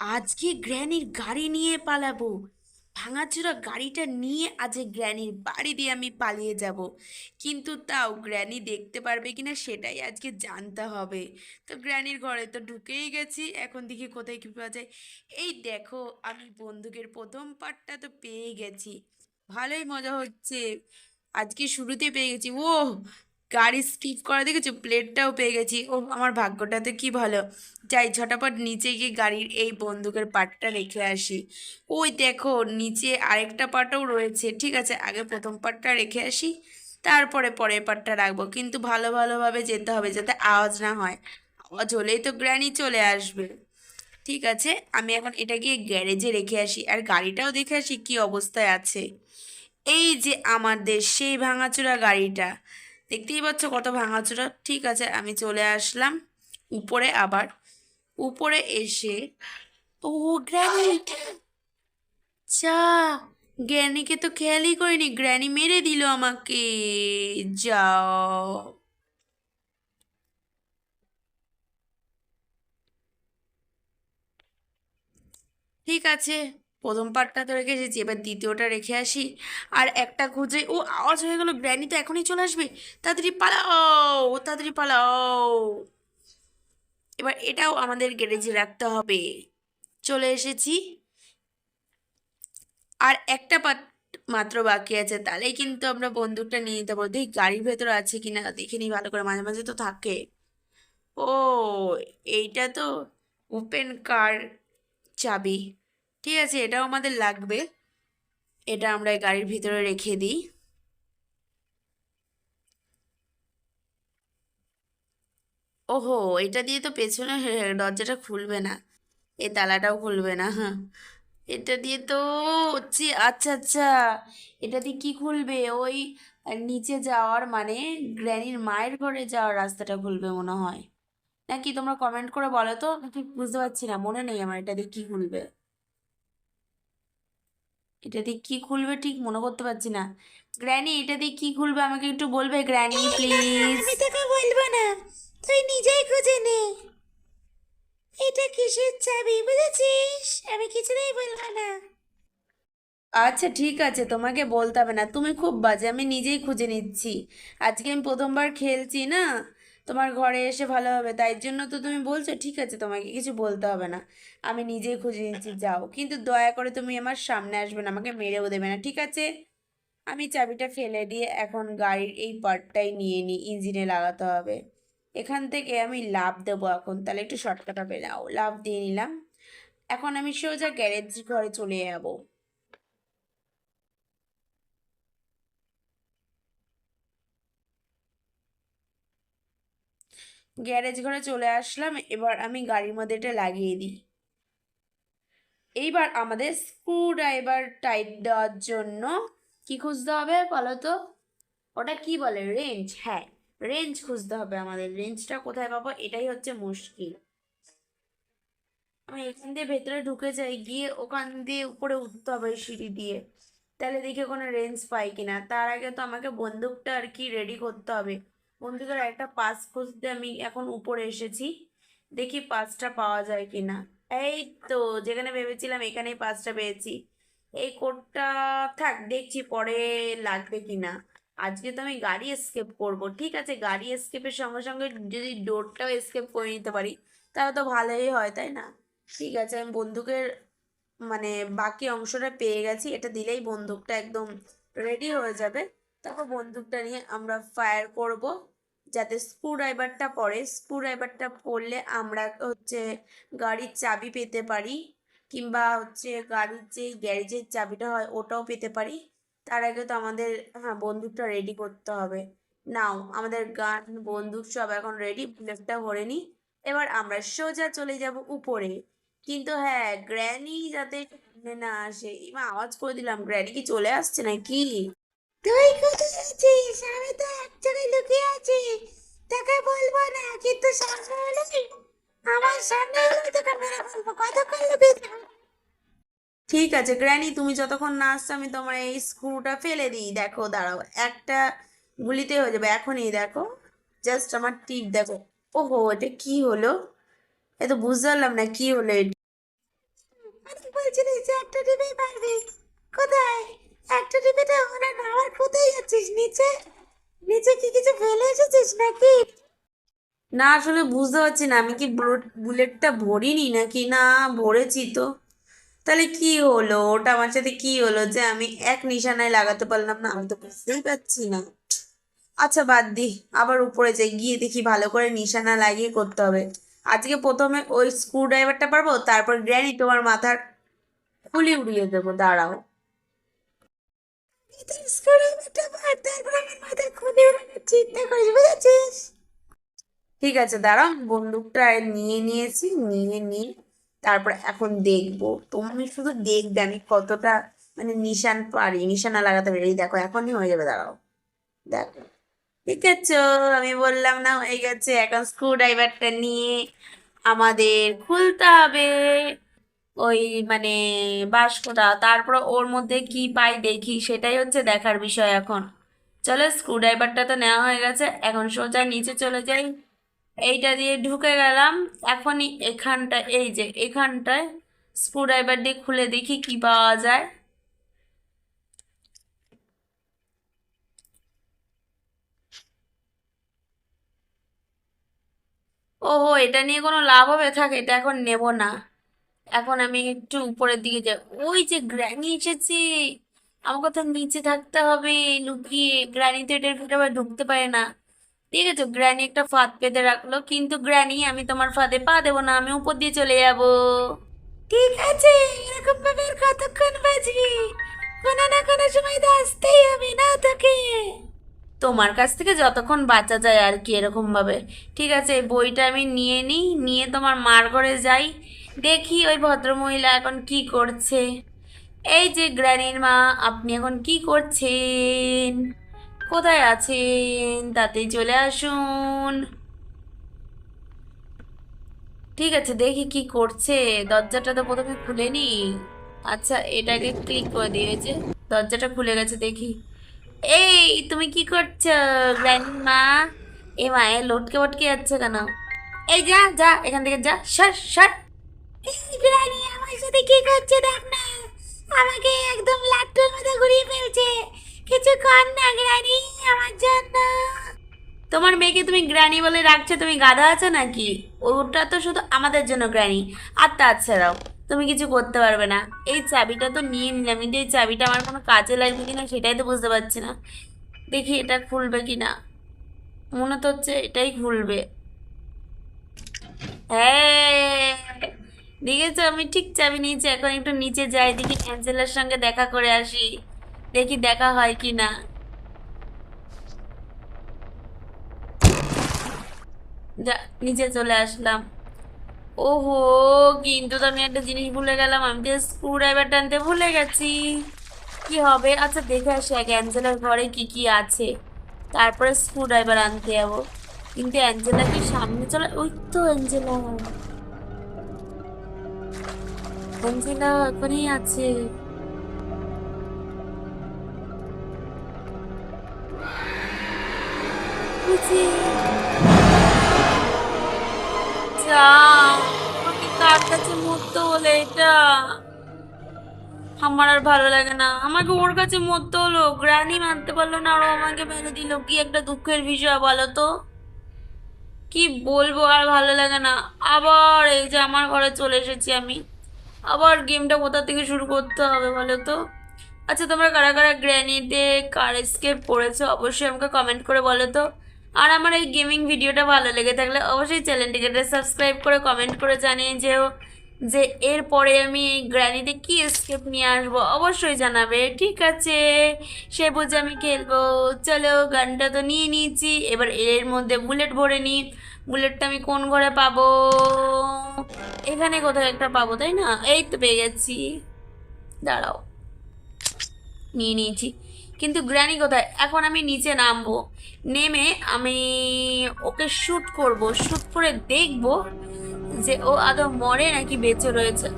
আজকে গ্র্যানির গাড়ি নিয়ে পালাবো। ভাঙাচোরা গাড়িটা নিয়ে আজকে গ্র্যানির বাড়ি দিয়ে আমি পালিয়ে যাব। কিন্তু তাও গ্র্যানি দেখতে পারবে কিনা সেটাই আজকে জানতে হবে। তো গ্র্যানির ঘরে তো ঢুকেই গেছি, এখন দেখি কোথায় কী পাওয়া যায়। এই দেখো, আমি বন্দুকের প্রথম পার্টটা তো পেয়ে গেছি। ভালোই মজা হচ্ছে। আজকে শুরুতে পেয়ে গেছি। ও গাড়ি স্কিপ করা দেখেছ, প্লেটটাও পেয়ে গেছি। ও, আমার ভাগ্যটা তো কি ভালো। যাই, ঝটাপট নিচে গিয়ে গাড়ির এই বন্দুকের পার্টটা রেখে আসি। ওই দেখো, নিচে আরেকটা পার্টও রয়েছে। ঠিক আছে, আগে প্রথম পার্টটা রেখে আসি, তারপরে পরের পার্টটা রাখব। কিন্তু ভালো ভালোভাবে যেতে হবে যাতে আওয়াজ না হয়। আওয়াজ হলেই তো গ্র্যানি চলে আসবে। ঠিক আছে, আমি এখন এটা গিয়ে গ্যারেজে রেখে আসি। আর গাড়িটাও দেখে আসি কি অবস্থায় আছে। এই যে আমাদের সেই ভাঙাচোরা গাড়িটা। দেখতেই পাচ্ছ কত ভাঙাচোরা। ঠিক আছে, আমি চলে আসলাম উপরে আবার। উপরে এসে ও গ্র্যানি, যা, গ্র্যানিকে তো খেয়ালই করিনি, গ্র্যানি মেরে দিল আমাকে। যাও। ঠিক আছে প্রথম পার্টটা তো রেখে এসেছি এবার দ্বিতীয়টা রেখে আসি। আর একটা খুঁজে, ও আওয়াজ হয়ে গেল, গ্র্যানি তো এখনই চলে আসবে। তাড়াতাড়ি পালাও তাড়াতাড়ি পালাও। এবার এটাও আমাদের গ্যারেজে রাখতে হবে। চলে এসেছি। আর একটা পার্ট মাত্র বাকি আছে, তাহলেই কিন্তু আমরা বন্দুকটা নিয়ে নিতে পারব। দেখি, গাড়ির ভেতরে আছে কিনা, দেখে নিই ভালো করে, মাঝে মাঝে তো থাকে। ও, এইটা তো ওপেন কার চাবি। ঠিক আছে, এটাও আমাদের লাগবে। এটা আমরা গাড়ির ভিতরে রেখে দিই। ওহো, এটা দিয়ে তো পেছনে দরজাটা খুলবে না। এই তালাটাও খুলবে না হ্যাঁ। এটা দিয়ে তো হচ্ছে আচ্ছা আচ্ছা। এটা দিয়ে কি খুলবে? ওই নিচে যাওয়ার মানে গ্র্যানির মায়ের ঘরে যাওয়ার রাস্তাটা খুলবে মনে হয়। নাকি তোমরা কমেন্ট করে বলো তো? ঠিক বুঝতে পারছি না, মনে নেই আমার এটা দিয়ে কি খুলবে। এটা দিয়ে কি খুলবে ঠিক মনে করতে পারছি না। গ্র্যানি এটা দিয়ে কি খুলবে আমাকে একটু বলবে? Granny please. আমি তোকে বলব না। তুই নিজেই খুঁজে নে। এটা কিসের চাবি বুঝেছিস? আমি কিছুতেই বলব না। আচ্ছা ঠিক আছে তোমাকে বলতে হবে না। তুমি খুব বাজে আমি নিজেই খুঁজে নিচ্ছি। আজকে আমি প্রথমবার খেলছি না। তোমার ঘরে এসে ভালো হবে, তাই জন্য তো তুমি বলছো, ঠিক আছে, তোমাকে কিছু বলতে হবে না। আমি নিজেই খুঁজে নিচ্ছি, যাও। কিন্তু দয়া করে তুমি আমার সামনে আসবে না, আমাকে মেরেও দেবে না, ঠিক আছে? আমি চাবিটা ফেলে দিয়ে এখন গাড়ির এই পার্টটাই নিয়ে নিই, ইঞ্জিনে লাগাতে হবে। এখান থেকে আমি লাভ দেবো এখন, তাহলে একটু শর্টকাটা নাও লাভ দিয়ে নিলাম। এখন আমি সোজা গ্যারেজ ঘরে চলে যাব। গ্যারেজ ঘরে চলে আসলাম, এবার আমি গাড়ির মধ্যে এটা লাগিয়ে দিই। এইবার আমাদের স্ক্রু ড্রাইভার টাইট দেওয়ার জন্য কি খুঁজতে হবে বলো তো? ওটা কি বলে? রেঞ্জ হ্যাঁ রেঞ্জ খুঁজতে হবে আমাদের। রেঞ্জটা কোথায় পাবো? এটাই হচ্ছে মুশকিল। আমি এখান দিয়ে ভেতরে ঢুকে যাই, গিয়ে ওখান দিয়ে উপরে উঠতে হবে সিঁড়ি দিয়ে। তাহলে দেখি কোনো রেঞ্জ পাই কিনা। তার আগে তো আমাকে বন্দুকটা আর কি রেডি করতে হবে। বন্দুকের একটা পাস খুঁজতে আমি এখন উপরে এসেছি। দেখি পাসটা পাওয়া যায় কিনা। এই তো, যেখানে ভেবেছিলাম এখানেই পাসটা পেয়েছি। এই কোডটা থাক, দেখছি পরে লাগবে কিনা। আজকে তো আমি গাড়ি এসকেপ করব, ঠিক আছে? গাড়ি এসকেপের সঙ্গে সঙ্গে যদি ডোরটাও এসকেপ করে নিতে পারি, তাহলে তো ভালোই হয়, তাই না? ঠিক আছে, আমি বন্দুকের মানে বাকি অংশটা পেয়ে গেছি। এটা দিলেই বন্দুকটা একদম রেডি হয়ে যাবে। তারপর বন্দুকটা নিয়ে আমরা ফায়ার করব। যাতে স্ক্রু ড্রাইভারটা পড়ে স্ক্রু ড্রাইভারটা পড়লে আমরা হচ্ছে গাড়ির চাবি পেতে পারি, কিংবা হচ্ছে গাড়ির যে গ্যারেজের চাবিটা হয় ওটাও পেতে পারি। তার আগে তো আমাদের হ্যাঁ বন্দুকটা রেডি করতে হবে। নাও, আমাদের গান, বন্দুক সব এখন রেডি বুলেটটা ভরে নিই এবার আমরা সোজা চলে যাব উপরে। কিন্তু হ্যাঁ গ্র্যানি যাতে না আসে। আওয়াজ করে দিলাম। গ্র্যানি কি চলে আসছে নাকি? তুই কোথায় আছিস? আমি তো এক জায়গায় লুকিয়ে আছি। তোকে বলব না কিন্তু সামনে এলে আমার সামনে এলে তোকে মেরে ফেলব। কতক্ষণ লুকিয়ে ঠিক আছে গ্র্যানি তুমি যতক্ষণ না আসছো আমি তোমার এই স্ক্রুটা ফেলে দিই। দেখো দাঁড়াও একটা গুলিতে হয়ে যাবে। এখনই দেখো জাস্ট আমার টিপ দেখো। ওহো এটা কি হলো? এ তো বুঝতে পারলাম না কি হলো এটা। বলছিলিস যে একটা ডিবেই পারবি। কোথায়? একটা ডিবেটা হলো না আবার কোথায় যাচ্ছিস নিচে? নিচে কি কিছু ফেলে এসেছিস নাকি? না, আসলে বুঝতে পারছি না, আমি কি বুলেট, বুলেটটা ভরিনি নাকি? না, ভরেছি তো। তাহলে কি হলো? ওটা আমার সাথে কি হলো যে আমি এক নিশানায় লাগাতে পারলাম না? আমি তো বুঝতেই পারছি না। আচ্ছা বাদ দি, আবার উপরে যাই, গিয়ে দেখি ভালো করে নিশানা লাগিয়ে করতে হবে। আজকে প্রথমে ওই স্ক্রু ড্রাইভারটা পারব, তারপর গ্র্যানি তোমার মাথার খুলি উড়িয়ে দেবো, দাঁড়াও। ঠিক আছে, দাঁড়াও, বন্দুকটা নিয়ে নিয়েছি, নিয়ে নিয়ে তারপর এখন দেখব। তুমি শুধু দেখবে, আমি কতটা মানে নিশান পারি, নিশানা লাগাতে পারি। দেখো, এখনই হয়ে যাবে, দাঁড়াও। দেখো, ঠিক আছে, আমি বললাম না, হয়ে গেছে। এখন স্ক্রু ড্রাইভারটা নিয়ে আমাদের খুলতে হবে। ওই মানে বাস্কটা, তারপর ওর মধ্যে কি পাই দেখি, সেটাই হচ্ছে দেখার বিষয় এখন। চলো স্ক্রু ড্রাইভারটা তো নেওয়া হয়ে গেছে, এখন সোজা নিচে চলে যাই। এইটা দিয়ে ঢুকে গেলাম, এখনই এখানটা, এই যে এখানটায় স্ক্রু ড্রাইভার দিয়ে খুলে দেখি কি পাওয়া যায়। ওহো, এটা নিয়ে কোনো লাভ হবে? থাক, এটা এখন নেব না। এখন আমি একটু উপরের দিকে যাই। ওই যে গ্র্যানি এসেছে। আমাকে তো নিচে থাকতে হবে লুকিয়ে। গ্র্যানি তো এটার ভিতরে আবার ঢুকতে পারে না। ঠিক আছে গ্র্যানি একটা ফাঁদ পেতে রাখল কিন্তু গ্র্যানি আমি তোমার ফাঁদে পা দেবো না আমি উপর দিয়ে চলে যাব। ঠিক আছে এরকম ভাবে আর কতক্ষণ বাজবি কোনো না কোনো সময় তো আসতেই হবে না তোকে। তোমার কাছ থেকে যতক্ষণ বাঁচা যায় আর কি এরকম ভাবে। ঠিক আছে বইটা আমি নিয়ে নিই নিয়ে তোমার মার ঘরে যাই। দেখি ওই ভদ্রমহিলা এখন কি করছে। এই যে গ্র্যানির মা, আপনি এখন কি করছেন? কোথায় আছেন? তাতেই চলে আসুন। ঠিক আছে, দেখি কি করছে। দরজাটা তো প্রথমে খুলেনি আচ্ছা এটাকে ক্লিক করে দিয়েছে দরজাটা খুলে গেছে, দেখি। এই, তুমি কি করছ গ্র্যান্ডমা এ মা, এ লটকে বটকে যাচ্ছে কেন? এই যা যা, এখান থেকে যা, সর সর। এই গ্রানি আমার সাথে কি করছে দেখ না? আমাকে একদম লাট্টুর মতো ঘুরিয়ে ফেলছে। কিছু কর না গ্রানি, আমার জন্য। তোমার মেয়েকে তুমি গ্রানি বলে রাখছো তুমি গাধা আছো নাকি? ওটা তো শুধু আমাদের জন্য গ্র্যানি আর তাছাড়াও তুমি কিছু করতে পারবে না। এই চাবিটা তো নিয়ে নিলাম, কিন্তু এই চাবিটা আমার কোনো কাজে লাগবে কিনা সেটাই তো বুঝতে পারছি না। দেখি এটা খুলবে কিনা। মনে তো হচ্ছে এটাই খুলবে। হ্যাঁ। দেখেছ? আমি ঠিক চাবি নিয়েছি, এখন একটু নিচে যাই, দেখি অ্যাঞ্জেলার সঙ্গে দেখা করে আসি। দেখি দেখা হয় কি না। যা, নিচে চলে আসলাম। ওহো, কিন্তু তো আমি একটা জিনিস ভুলে গেলাম, আমি তো স্ক্রু ড্রাইভার টানতে ভুলে গেছি। কি হবে? আচ্ছা দেখে আসি আগে, অ্যাঞ্জেলার ঘরে কি কি আছে। তারপরে স্ক্রু ড্রাইভার আনতে যাব। কিন্তু অ্যাঞ্জেলা কি সামনে চলে, ওই তো অ্যাঞ্জেলা। ওখানেই আছে। যা কাছে মরতে এটা? আমার আর ভালো লাগে না। আমাকে ওর কাছে মরতে হলো। গ্রানি মানতে পারল না, আর আমাকে মেনে দিল। কি একটা দুঃখের বিষয় বলো তো? কি বলব আর ভালো লাগে না। আবার এই যে আমার ঘরে চলে এসেছি আমি। আবার গেমটা কোথা থেকে শুরু করতে হবে বলো তো? আচ্ছা তোমরা কারা কারা গ্র্যানিতে কার স্কেপ পড়েছো অবশ্যই আমাকে কমেন্ট করে বলো তো। আর আমার এই গেমিং ভিডিওটা ভালো লেগে থাকলে অবশ্যই চ্যানেলটিকে সাবস্ক্রাইব করে কমেন্ট করে জানিয়ে যেও যে এরপরে আমি এই গ্র্যানিতে কী স্কেপ নিয়ে আসব। অবশ্যই জানাবে। ঠিক আছে, সে বুঝে আমি খেলব। চলো গানটা তো নিয়ে নিয়েছি। এবার এর মধ্যে বুলেট ভরে নিই। বুলেটটা আমি কোন ঘরে পাবো? এখানে কোথাও একটা পাবো, তাই না? এই তো পেয়ে গেছি। দাঁড়াও। নিয়ে নিয়েছি। কিন্তু গ্র্যানি কোথায়? এখন আমি নিচে নামবো। নেমে আমি ওকে শ্যুট করব। শ্যুট করে দেখব যে ও আদৌ মরে নাকি বেঁচে রয়েছে।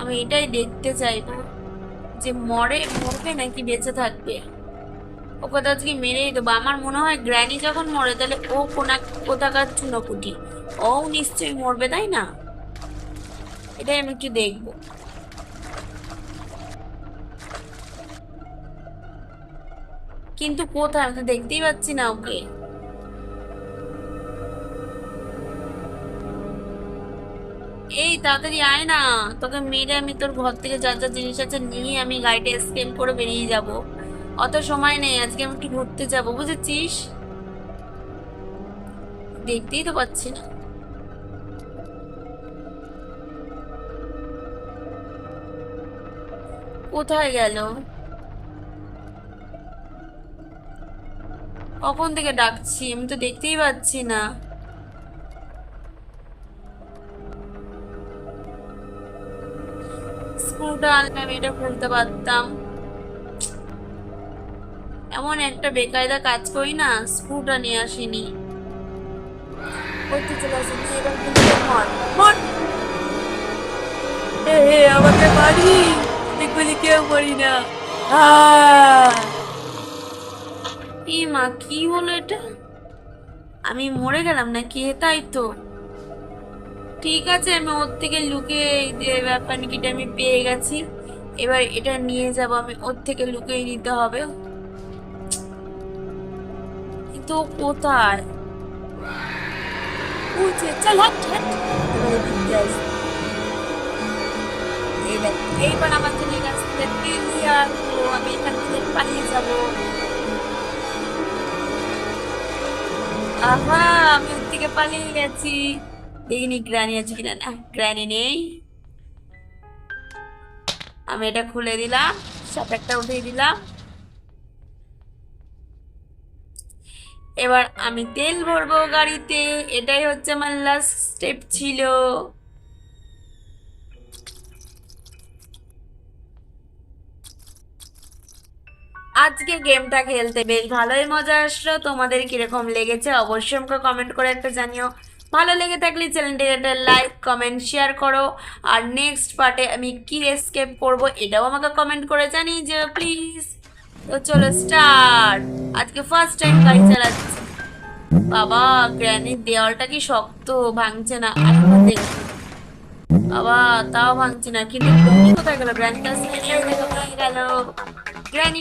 আমি এটাই দেখতে চাইব যে মরে, মরবে নাকি বেঁচে থাকবে। ওকে তো আজকে মেরে দেবো আমার মনে হয় গ্র্যানি যখন মরে, তাহলে ও কোনা কোথাকার চুনোপুটি ও নিশ্চয়ই মরবে, তাই না? এটাই আমি একটু দেখব। কিন্তু কোথায়? আমি দেখতেই পাচ্ছি না ওকে। এই তাড়াতাড়ি আয় না। তোকে মেরে আমি তোর ঘর থেকে যা যা জিনিস আছে নিয়ে আমি গাড়িটা স্কেম করে বেরিয়ে যাব। অত সময় নেই, আজকে আমি একটু ঘুরতে যাব, বুঝেছিস? দেখতেই তো পাচ্ছি না। কোথায় গেল? কখন থেকে ডাকছি? আমি তো দেখতেই পাচ্ছি না। স্ক্রুটা আনলে আমি এটা খুলতে পারতাম। এমন একটা বেকায়দা কাজ করি না স্ক্রুটা নিয়ে আসিনি। করতে চলে আসিনি এবার কিন্তু মর মর! এ হে আমাকে মারি! দেখবি কেউ মরি না! এ মা কি হলো এটা? আমি মরে গেলাম নাকি? তাই তো। ঠিক আছে আমি ওর থেকে যে ব্যাপার নাকিটা আমি পেয়ে গেছি। এবার এটা নিয়ে যাব আমি ওর থেকে লুকিয়ে নিতে হবে। ও কোথায়? উঠে চল, হাট হাট। এইবার জন্য এই রাস্তাটা ক্লিয়ার আমি এখান থেকে পালিয়ে যাব। আহা, আমি ওর থেকে পালিয়ে গেছি। দেখিনি গ্রানি আছে কিনা? না গ্রানি নেই। আমি এটা খুলে দিলাম শাটারটা উঠিয়ে দিলাম। এবার আমি তেল ভরবো গাড়িতে। এটাই হচ্ছে আমার লাস্ট স্টেপ ছিল। আজকে গেমটা খেলতে বেশ ভালোই মজা আসলো। তোমাদের কীরকম লেগেছে অবশ্যই আমাকে কমেন্ট করে একটা জানিও। ভালো লেগে থাকলে চ্যানেলটিকে একটা লাইক কমেন্ট শেয়ার করো। আর নেক্সট পার্টে আমি কি এসকেপ করব এটাও আমাকে কমেন্ট করে জানিয়ে যে প্লিজ তো চলো স্টার্ট আজকে ফার্স্ট টাইম গাড়ি চালাচ্ছি। বাবা গ্র্যানির দেওয়ালটা কি শক্ত, ভাঙছে না? আরেকবার দেখি। বাবা, তাও ভাঙছে না। কিন্তু কোথায় গেল? গ্র্যানি কাছে গেল। গ্র্যানি